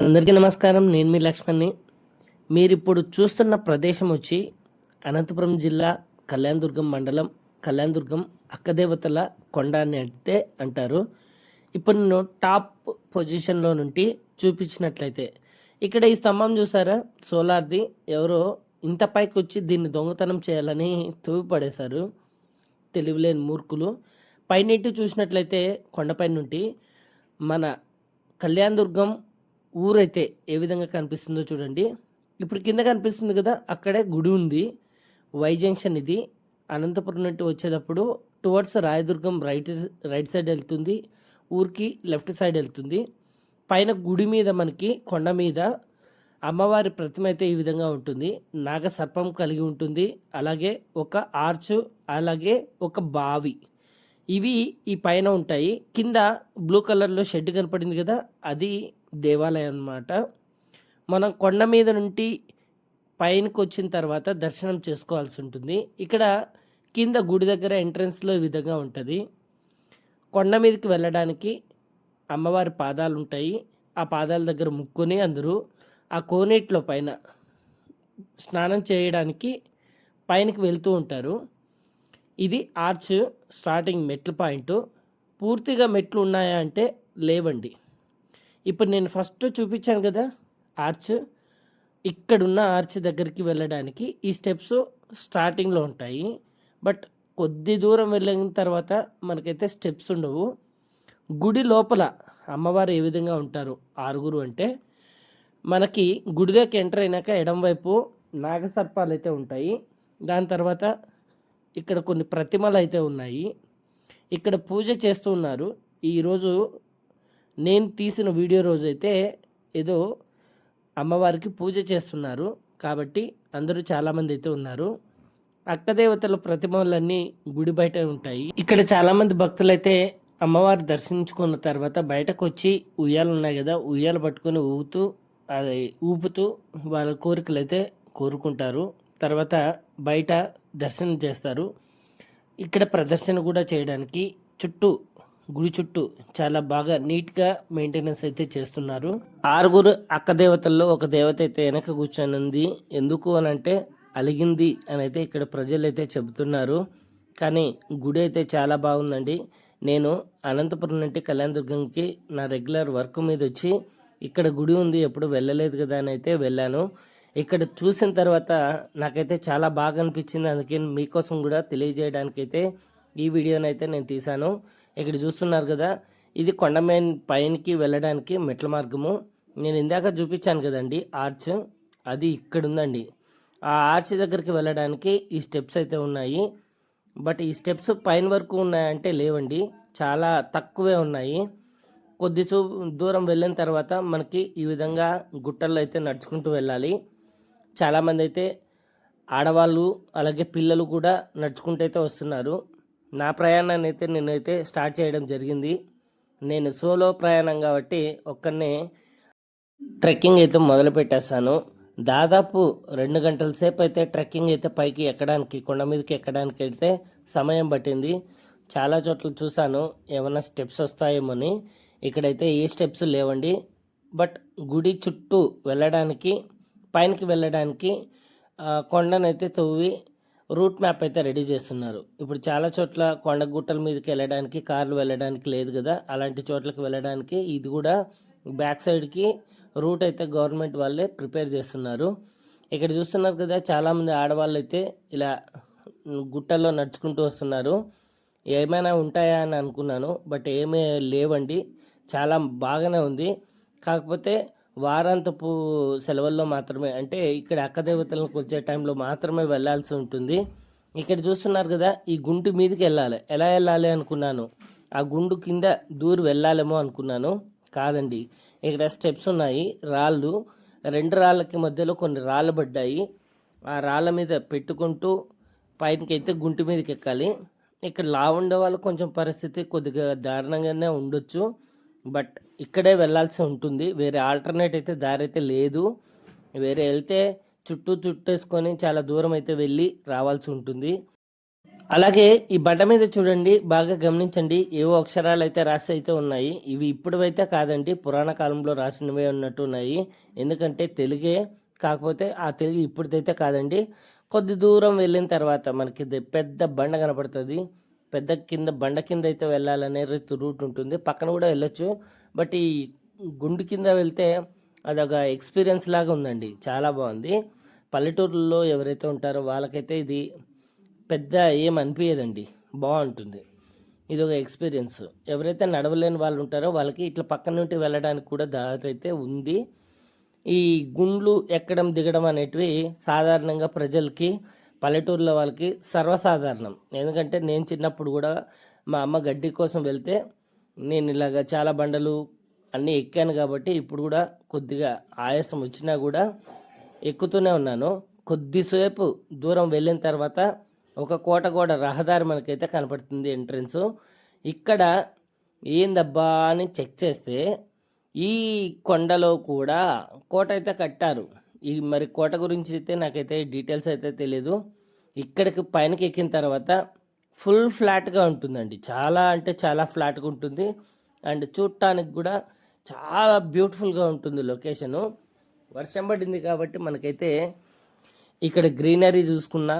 అందరికీ నమస్కారం. నేను మీ లక్ష్మణ్ని. మీరు ఇప్పుడు చూస్తున్న ప్రదేశం వచ్చి అనంతపురం జిల్లా కళ్యాణదుర్గం మండలం కళ్యాణదుర్గం అక్కదేవతల కొండ అని అంటే అంటారు. ఇప్పుడు నేను టాప్ పొజిషన్లో నుండి చూపించినట్లయితే ఇక్కడ ఈ స్తంభం చూసారా? సోలార్ది ఎవరో ఇంత పైకి వచ్చి దీన్ని దొంగతనం చేయాలని తూవి పడేశారు తెలివిలేని మూర్ఖులు. పైనట్టు చూసినట్లయితే కొండపై నుండి మన కళ్యాణదుర్గం ఊరైతే ఏ విధంగా కనిపిస్తుందో చూడండి. ఇప్పుడు కింద కనిపిస్తుంది కదా అక్కడే గుడి ఉంది. వై జంక్షన్ ఇది. అనంతపురం నుండి వచ్చేటప్పుడు towards Rayadurgam right right side వెళ్తుంది. ఊరికి లెఫ్ట్ సైడ్ వెళ్తుంది. పైన గుడి మీద మనకి కొండ మీద అమ్మవారి ప్రతిమ అయితే ఈ విధంగా ఉంటుంది. నాగ సర్పం కలిగి ఉంటుంది. అలాగే ఒక ఆర్చ్ అలాగే ఒక బావి. ఇవి ఈ పైన ఉంటాయి. కింద బ్లూ కలర్లో షెడ్ కనపడింది కదా అది దేవాలయం అన్నమాట మనం కొండ మీద నుండి పైనకి వచ్చిన తర్వాత దర్శనం చేసుకోవాల్సి ఉంటుంది ఇక్కడ కింద గుడి దగ్గర ఎంట్రన్స్లో ఈ విధంగా ఉంటుంది. కొండ మీదకి వెళ్ళడానికి అమ్మవారి పాదాలు ఉంటాయి ఆ పాదాల దగ్గర ముక్కుని అందరూ. ఆ కోనేటిలో పైన స్నానం చేయడానికి పైనకి వెళ్తూ ఉంటారు. ఇది ఆర్చ్ స్టార్టింగ్ మెట్ల పాయింట్. పూర్తిగా మెట్లు ఉన్నాయా అంటే లేవండి. ఇప్పుడు నేను ఫస్ట్ చూపించాను కదా ఆర్చ్ ఇక్కడున్న ఆర్చ్ దగ్గరికి వెళ్ళడానికి ఈ స్టెప్స్ స్టార్టింగ్లో ఉంటాయి. బట్ కొద్ది దూరం వెళ్ళిన తర్వాత మనకైతే స్టెప్స్ ఉండవు. గుడి లోపల అమ్మవారు ఏ విధంగా ఉంటారు ఆరుగురు అంటే మనకి గుడిలోకి ఎంటర్ అయినాక ఎడంవైపు నాగసర్పాలు అయితే ఉంటాయి. దాని తర్వాత ఇక్కడ కొన్ని ప్రతిమలు అయితే ఉన్నాయి. ఇక్కడ పూజ చేస్తూ ఉన్నారు. ఈరోజు నేను తీసిన వీడియో రోజు అయితే ఏదో అమ్మవారికి పూజ చేస్తున్నారు. కాబట్టి అందరూ చాలామంది అయితే ఉన్నారు. అక్కదేవతల ప్రతిమలన్నీ గుడి బయట ఉంటాయి. ఇక్కడ చాలామంది భక్తులైతే అమ్మవారు దర్శించుకున్న తర్వాత బయటకు వచ్చి ఉయ్యాలు ఉన్నాయి కదా ఉయ్యాలు పట్టుకొని ఊగుతూ అది ఊపుతూ వాళ్ళ కోరికలు అయితే కోరుకుంటారు. తర్వాత బయట దర్శనం చేస్తారు. ఇక్కడ ప్రదర్శన కూడా చేయడానికి చుట్టూ గుడి చుట్టూ చాలా బాగా నీట్గా మెయింటెనెన్స్ అయితే చేస్తున్నారు. ఆరుగురు అక్క దేవతల్లో ఒక దేవత అయితే వెనక కూర్చొని ఉంది ఎందుకు అని అంటే అలిగింది అని అయితే ఇక్కడ ప్రజలు అయితే చెబుతున్నారు. కానీ గుడి అయితే చాలా బాగుందండి. నేను అనంతపురం నుండి కళ్యాణదుర్గంకి నా రెగ్యులర్ వర్క్ మీద వచ్చి ఇక్కడ గుడి ఉంది ఎప్పుడు వెళ్ళలేదు కదా అని అయితే వెళ్ళాను. ఇక్కడ చూసిన తర్వాత నాకైతే చాలా బాగా అనిపించింది. అందుకే మీకోసం కూడా తెలియజేయడానికి అయితే ఈ వీడియోనైతే నేను తీశాను. ఇక్కడ చూస్తున్నారు కదా ఇది కొండ పైనకి వెళ్ళడానికి మెట్ల మార్గము. నేను ఇందాక చూపించాను కదండి ఆర్చ్. అది ఇక్కడ ఉందండి ఆ ఆర్చ్ దగ్గరికి వెళ్ళడానికి ఈ స్టెప్స్ అయితే ఉన్నాయి. బట్ ఈ స్టెప్స్ పైన వరకు ఉన్నాయంటే లేవండి చాలా తక్కువే ఉన్నాయి. కొద్దిసూ దూరం వెళ్ళిన తర్వాత మనకి ఈ విధంగా గుట్టల్లో అయితే నడుచుకుంటూ వెళ్ళాలి. చాలామంది అయితే ఆడవాళ్ళు అలాగే పిల్లలు కూడా నడుచుకుంటూ అయితే వస్తున్నారు. నా ప్రయాణాన్ని అయితే నేనైతే స్టార్ట్ చేయడం జరిగింది. నేను సోలో ప్రయాణం కాబట్టి ఒక్కనే ట్రెక్కింగ్ అయితే మొదలు పెట్టేస్తాను దాదాపు రెండు గంటల సేపు అయితే ట్రెక్కింగ్ అయితే పైకి ఎక్కడానికి కొండ మీదకి ఎక్కడానికి అయితే సమయం పట్టింది. చాలా చోట్ల చూశాను ఏమైనా స్టెప్స్ వస్తాయేమోని. ఇక్కడైతే ఏ స్టెప్స్ లేవండి. బట్ గుడి చుట్టూ వెళ్ళడానికి పైనకి వెళ్ళడానికి కొండనైతే తవ్వి రూట్ మ్యాప్ అయితే రెడీ చేస్తున్నారు. ఇప్పుడు చాలా చోట్ల కొండ గుట్టల మీదకి వెళ్ళడానికి కార్లు వెళ్ళడానికి లేదు కదా. అలాంటి చోట్లకి వెళ్ళడానికి ఇది కూడా బ్యాక్ సైడ్కి రూట్ అయితే గవర్నమెంట్ వాళ్ళే ప్రిపేర్ చేస్తున్నారు. ఇక్కడ చూస్తున్నారు కదా చాలామంది ఆడవాళ్ళు అయితే ఇలా గుట్టల్లో నడుచుకుంటూ వస్తున్నారు. ఏమైనా ఉంటాయా అని అనుకున్నాను బట్ ఏమీ లేవండి. చాలా బాగానే ఉంది. కాకపోతే వారాంతపు సెలవుల్లో మాత్రమే అంటే ఇక్కడ అక్క దేవతలను కొలిచే టైంలో మాత్రమే వెళ్ళాల్సి ఉంటుంది. ఇక్కడ చూస్తున్నారు కదా ఈ గుండు మీదకి వెళ్ళాలి. ఎలా వెళ్ళాలి అనుకున్నాను. ఆ గుండు కింద దూరు వెళ్ళాలేమో అనుకున్నాను. కాదండి. ఇక్కడ స్టెప్స్ ఉన్నాయి. రాళ్ళు. రెండు రాళ్ళకి మధ్యలో కొన్ని రాళ్ళు పడ్డాయి. ఆ రాళ్ళ మీద పెట్టుకుంటూ పైనకైతే గుంటు మీదకి ఎక్కాలి. ఇక్కడ లావు ఉండే వాళ్ళు కొంచెం పరిస్థితి కొద్దిగా దారుణంగానే ఉండొచ్చు. బట్ ఇక్కడే వెళ్ళాల్సి ఉంటుంది. వేరే ఆల్టర్నేట్ అయితే దారి అయితే లేదు. వేరే వెళ్తే చుట్టూ చుట్టేసుకొని చాలా దూరం అయితే వెళ్ళి రావాల్సి ఉంటుంది. అలాగే ఈ బండ మీద చూడండి బాగా గమనించండి. ఏవో అక్షరాలు అయితే రాసి అయితే ఉన్నాయి. ఇవి ఇప్పుడైతే కాదండి పురాణ కాలంలో రాసినవే ఉన్నట్టు ఉన్నాయి. ఎందుకంటే తెలుగే కాకపోతే ఆ తెలుగు ఇప్పుడైతే కాదండి. కొద్ది దూరం వెళ్ళిన తర్వాత మనకి పెద్ద బండ కనపడుతుంది. పెద్ద కింద బండ కింద అయితే వెళ్ళాలనే రూట్ ఉంటుంది. పక్కన కూడా వెళ్ళొచ్చు. బట్ ఈ గుండు కింద వెళ్తే అదొక ఎక్స్పీరియన్స్ లాగా ఉందండి. చాలా బాగుంది. పల్లెటూరులో ఎవరైతే ఉంటారో వాళ్ళకైతే ఇది పెద్ద ఏం అనిపించదండి బాగుంటుంది. ఇది ఒక ఎక్స్పీరియన్స్. ఎవరైతే నడవలేని వాళ్ళు ఉంటారో వాళ్ళకి ఇట్లా పక్కన నుండి వెళ్ళడానికి కూడా దారి అయితే ఉంది. ఈ గుండ్లు ఎక్కడం దిగడం అనేటివి సాధారణంగా ప్రజలకి పల్లెటూరులో వాళ్ళకి సర్వసాధారణం. ఎందుకంటే నేను చిన్నప్పుడు కూడా మా అమ్మ గడ్డి కోసం వెళ్తే నేను ఇలాగ చాలా బండలు అన్నీ ఎక్కాను కాబట్టి ఇప్పుడు కూడా కొద్దిగా ఆయాసం వచ్చినా కూడా ఎక్కుతూనే ఉన్నాను. కొద్దిసేపు దూరం వెళ్ళిన తర్వాత ఒక కోట గోడ రహదారి మనకైతే కనపడుతుంది ఎంట్రన్స్. ఇక్కడ ఏందబ్బా అని చెక్ చేస్తే ఈ కొండలో కూడా కోట అయితే కట్టారు. ఈ మరి కోట గురించి అయితే నాకైతే డీటెయిల్స్ అయితే తెలియదు ఇక్కడికి పైనకి ఎక్కిన తర్వాత ఫుల్ ఫ్లాట్గా ఉంటుందండి. చాలా అంటే చాలా ఫ్లాట్గా ఉంటుంది. అండ్ చూడటానికి కూడా చాలా బ్యూటిఫుల్గా ఉంటుంది లొకేషను. వర్షం పడింది కాబట్టి మనకైతే ఇక్కడ గ్రీనరీ చూసుకున్నా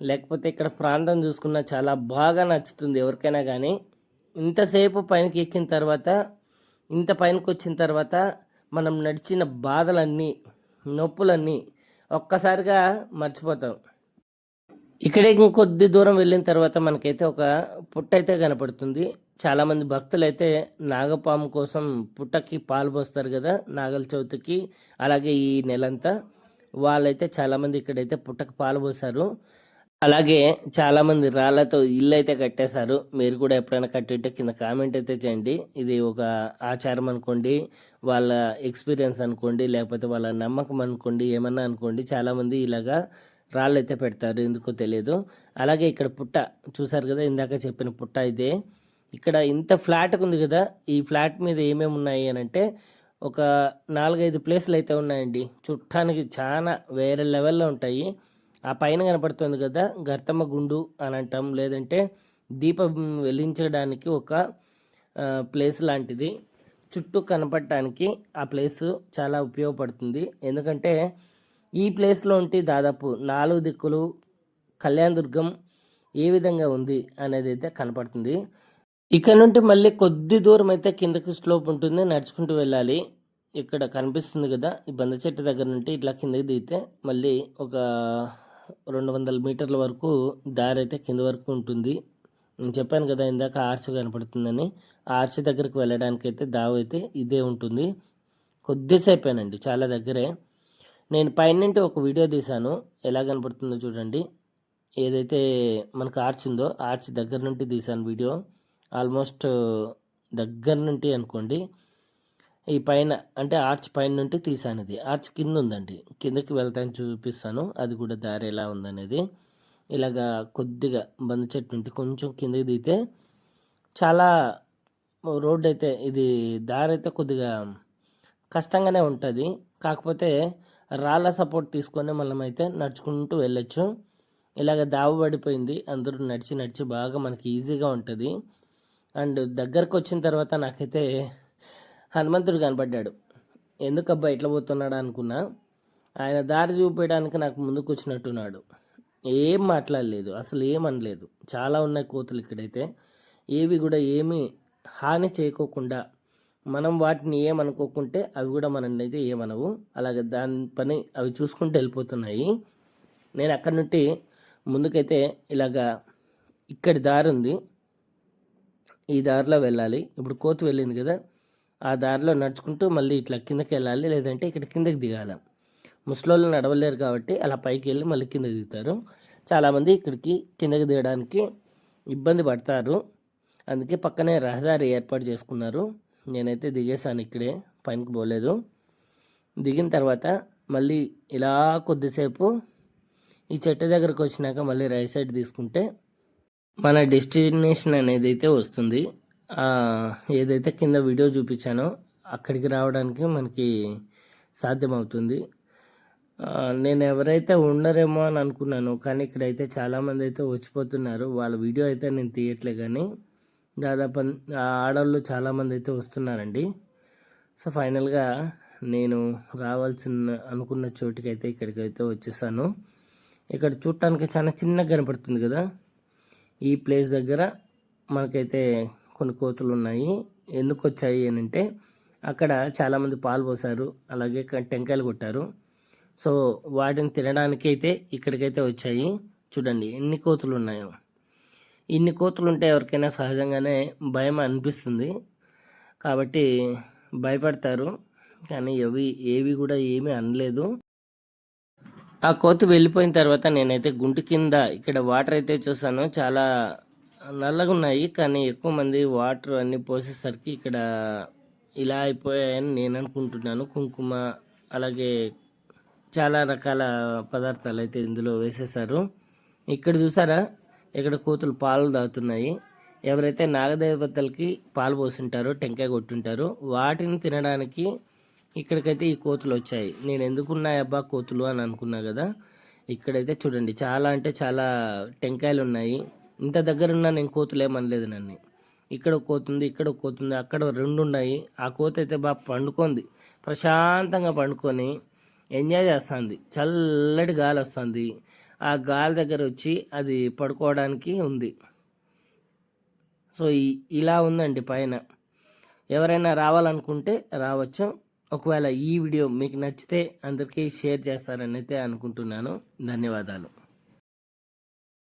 లేకపోతే ఇక్కడ ప్రాంతం చూసుకున్నా చాలా బాగా నచ్చుతుంది ఎవరికైనా కానీ ఇంతసేపు పైనకి ఎక్కిన తర్వాత ఇంత పైనకి వచ్చిన తర్వాత మనం నడిచిన బాధలన్నీ నొప్పులన్నీ ఒక్కసారిగా మర్చిపోతాం. ఇక్కడే ఇంకొద్ది దూరం వెళ్ళిన తర్వాత మనకైతే ఒక పుట్ట అయితే కనపడుతుంది. చాలామంది భక్తులు అయితే నాగపాము కోసం పుట్టకి పాలు పోస్తారు కదా నాగల చవితికి అలాగే ఈ నెలంతా. వాళ్ళైతే చాలామంది ఇక్కడైతే పుట్టకి పాలు పోసారు అలాగే చాలామంది రాళ్ళతో ఇల్లు అయితే కట్టేశారు. మీరు కూడా ఎప్పుడైనా కట్టింటే కింద కామెంట్ అయితే చేయండి. ఇది ఒక ఆచారం అనుకోండి వాళ్ళ ఎక్స్పీరియన్స్ అనుకోండి లేకపోతే వాళ్ళ నమ్మకం అనుకోండి ఏమన్నా అనుకోండి చాలామంది ఇలాగా రాళ్ళు అయితే పెడతారు. ఎందుకో తెలియదు అలాగే ఇక్కడ పుట్ట చూసారు కదా ఇందాక చెప్పిన పుట్ట ఇదే. ఇక్కడ ఇంత ఫ్లాట్గా ఉంది కదా ఈ ఫ్లాట్ మీద ఏమేమి ఉన్నాయి అని అంటే ఒక నాలుగైదు ప్లేస్లు అయితే ఉన్నాయండి. చుట్టానికి చాలా వేరే లెవెల్లో ఉంటాయి. ఆ పైన కనపడుతుంది కదా గర్తమ్మ గుండు అని అంటాం. లేదంటే దీపం వెలించడానికి ఒక ప్లేస్ లాంటిది. చుట్టూ కనపడటానికి ఆ ప్లేస్ చాలా ఉపయోగపడుతుంది. ఎందుకంటే ఈ ప్లేస్లో ఉంటే దాదాపు నాలుగు దిక్కులు కళ్యాణ దుర్గం ఏ విధంగా ఉంది అనేది అయితే కనపడుతుంది. ఇక్కడ నుండి మళ్ళీ కొద్ది దూరం అయితే కిందకి స్లోప్ ఉంటుంది. నడుచుకుంటూ వెళ్ళాలి. ఇక్కడ కనిపిస్తుంది కదా ఈ బంద చెట్టు దగ్గర నుండి ఇట్లా కిందకి దిగితే మళ్ళీ ఒక రెండు వందల మీటర్ల వరకు దారి అయితే కింద వరకు ఉంటుంది. నేను చెప్పాను కదా ఇందాక ఆర్చ్ కనపడుతుందని. ఆర్చ్ దగ్గరికి వెళ్ళడానికి అయితే దావ అయితే ఇదే ఉంటుంది. కొద్దిసేపేనండి చాలా దగ్గరే. నేను పైన ఒక వీడియో తీశాను. ఎలా కనపడుతుందో చూడండి. ఏదైతే మనకు ఆర్చ్ ఉందో ఆర్చ్ దగ్గర నుండి తీశాను వీడియో. ఆల్మోస్ట్ దగ్గర నుండి అనుకోండి. ఈ పైన అంటే ఆర్చ్ పైన నుండి తీసాను ఇది. ఆర్చ్ కింద ఉందండి కిందకి వెళ్తాను చూపిస్తాను. అది కూడా దారి ఎలా ఉందనేది. ఇలాగా కొద్దిగా బంద చెట్టు నుండి కొంచెం కిందకి దిగితే చాలా రోడ్ అయితే ఇది దారి అయితే కొద్దిగా కష్టంగానే ఉంటుంది. కాకపోతే రాళ్ళ సపోర్ట్ తీసుకొని మనం అయితే నడుచుకుంటూ వెళ్ళొచ్చు. ఇలాగ దావు పడిపోయింది. అందరూ నడిచి నడిచి బాగా మనకి ఈజీగా ఉంటుంది. అండ్ దగ్గరకు వచ్చిన తర్వాత నాకైతే హనుమంతుడు కనపడ్డాడు. ఎందుకబ్బా ఇట్లా పోతున్నాడు అనుకున్నా. ఆయన దారి చూపించడానికి నాకు ముందుకు వచ్చినట్టున్నాడు. ఏం మాట్లాడలేదు అసలు ఏమనలేదు చాలా ఉన్నాయి కోతులు ఇక్కడైతే. ఏవి కూడా ఏమీ హాని చేయకోకుండా మనం వాటిని ఏమనుకోకుంటే అవి కూడా మనల్ని అయితే ఏమనవు. అలాగే దాని పని అవి చూసుకుంటూ వెళ్ళిపోతున్నాయి. నేను అక్కడి నుండి ముందుకైతే ఇలాగా ఇక్కడి దారి ఉంది. ఈ దారిలో వెళ్ళాలి. ఇప్పుడు కోతి వెళ్ళింది కదా. ఆ దారిలో నడుచుకుంటూ మళ్ళీ ఇట్లా కిందకి వెళ్ళాలి లేదంటే ఇక్కడ కిందకి దిగాలి. ముసలోళ్ళు నడవలేరు కాబట్టి అలా పైకి వెళ్ళి మళ్ళీ కిందకి దిగుతారు. చాలామంది ఇక్కడికి కిందకి దిగడానికి ఇబ్బంది పడతారు. అందుకే పక్కనే రహదారి ఏర్పాటు చేసుకున్నారు. నేనైతే దిగేసాను ఇక్కడే పైనకి పోలేదు. దిగిన తర్వాత మళ్ళీ ఇలా కొద్దిసేపు ఈ చెట్టు దగ్గరకు వచ్చినాక మళ్ళీ రైట్ సైడ్ తీసుకుంటే మన డెస్టినేషన్ అనేది అయితే వస్తుంది. ఏదైతే కింద వీడియో చూపించానో అక్కడికి రావడానికి మనకి సాధ్యమవుతుంది. నేను ఎవరైతే ఉండరేమో అని అనుకున్నాను కానీ ఇక్కడైతే చాలామంది అయితే వచ్చిపోతున్నారు. వాళ్ళ వీడియో అయితే నేను తీయట్లే కానీ దాదాపు ఆ ఆడవాళ్ళు చాలామంది అయితే వస్తున్నారండి. సో ఫైనల్గా నేను రావాల్సిన అనుకున్న చోటుకి అయితే ఇక్కడికి అయితే వచ్చేసాను. ఇక్కడ చూడటానికి చాలా చిన్నగా కనపడుతుంది కదా. ఈ ప్లేస్ దగ్గర మనకైతే కొన్ని కోతులు ఉన్నాయి ఎందుకు వచ్చాయి అని అంటే అక్కడ చాలామంది పాలు పోసారు. అలాగే టెంకాయలు కొట్టారు. సో వాటిని తినడానికి అయితే ఇక్కడికైతే వచ్చాయి. చూడండి ఎన్ని కోతులు ఉన్నాయో ఇన్ని కోతులు ఉంటే ఎవరికైనా సహజంగానే భయం అనిపిస్తుంది. కాబట్టి భయపడతారు. కానీ ఏవి ఏవి కూడా ఏమీ అనలేదు. ఆ కోతి వెళ్ళిపోయిన తర్వాత నేనైతే గుంటు కింద ఇక్కడ వాటర్ అయితే చూసాను. చాలా నల్లగా ఉన్నాయి కానీ ఎక్కువ మంది వాటర్ అన్నీ పోసేసరికి ఇక్కడ ఇలా అయిపోయాయని నేను అనుకుంటున్నాను. కుంకుమ అలాగే చాలా రకాల పదార్థాలు అయితే ఇందులో వేసేసారు ఇక్కడ చూసారా? ఇక్కడ కోతులు పాలు తాగుతున్నాయి ఎవరైతే నాగదేవతలకి పాలు పోసుంటారో టెంకాయ కొట్టుంటారో వాటిని తినడానికి ఇక్కడికైతే ఈ కోతులు వచ్చాయి. నేను ఎందుకున్నాయి అబ్బా కోతులు అని అనుకున్నా కదా. ఇక్కడైతే చూడండి చాలా అంటే చాలా టెంకాయలు ఉన్నాయి ఇంత దగ్గరున్నా నేను కోతులు ఏమనలేదు నన్ను. ఇక్కడ కోతుంది ఇక్కడ కోతుంది అక్కడ రెండు ఉన్నాయి. ఆ కోత అయితే బాగా పండుకుంది. ప్రశాంతంగా పండుకొని ఎంజాయ్ చేస్తుంది. చల్లటి గాలి వస్తుంది. ఆ గాలి దగ్గర వచ్చి అది పడుకోవడానికి ఉంది. సో ఇలా ఉందండి పైన. ఎవరైనా రావాలనుకుంటే రావచ్చు. ఒకవేళ ఈ వీడియో మీకు నచ్చితే అందరికీ షేర్ చేస్తారని అయితే అనుకుంటున్నాను. ధన్యవాదాలు.